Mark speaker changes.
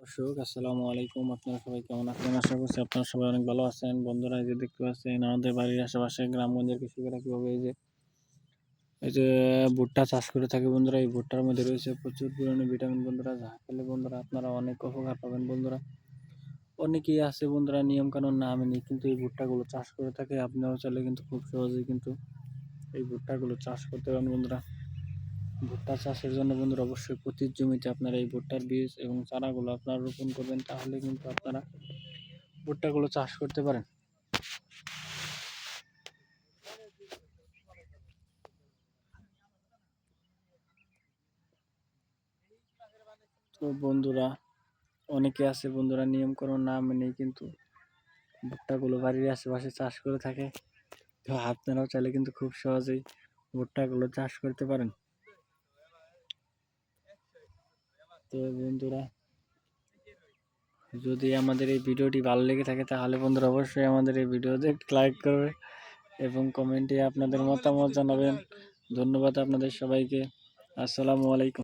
Speaker 1: দর্শক, আসসালামু আলাইকুম। আপনারা সবাই কেমন আছেন? আশা করছি আপনারা সবাই অনেক ভালো আছেন। বন্ধুরা, এই যে দেখতে পাচ্ছেন, আমাদের বাড়ির আশেপাশে গ্রামগঞ্জের কৃষকেরা কীভাবে এই যে এই যে ভুট্টা চাষ করে থাকে বন্ধুরা, এই ভুট্টার মধ্যে রয়েছে প্রচুর পরিমাণে ভিটামিন বন্ধুরা। যা খেলে বন্ধুরা আপনারা অনেক উপকার পাবেন বন্ধুরা। অনেকেই আছে বন্ধুরা নিয়ম কানুন না মেনে কিন্তু এই ভুট্টাগুলো চাষ করে থাকে। আপনারাও চাইলে কিন্তু খুব সহজেই কিন্তু এই ভুট্টাগুলো চাষ করতে পারেন বন্ধুরা। ভুট্টা চাষের জন্য বন্ধুরা অবশ্যই প্রতি জমিতে আপনারা এই ভুট্টার বীজ এবং চারাগুলো আপনারা রোপণ করবেন, তাহলে কিন্তু আপনারা ভুট্টাগুলো চাষ করতে পারেন। তো বন্ধুরা, অনেকে আছে বন্ধুরা নিয়মকরণ না মেনে কিন্তু ভুট্টাগুলো বাড়ির আশেপাশে চাষ করে থাকে। তো আপনারাও চাইলে কিন্তু খুব সহজেই ভুট্টাগুলো চাষ করতে পারেন। তো বন্ধুরা, যদি আমাদের এই ভিডিওটি ভালো লেগে থাকে তাহলে বন্ধুরা অবশ্যই আমাদের এই ভিডিওতে লাইক করবে এবং কমেন্টে আপনাদের মতামত জানাবেন। ধন্যবাদ আপনাদের সবাইকে। আসসালামু আলাইকুম।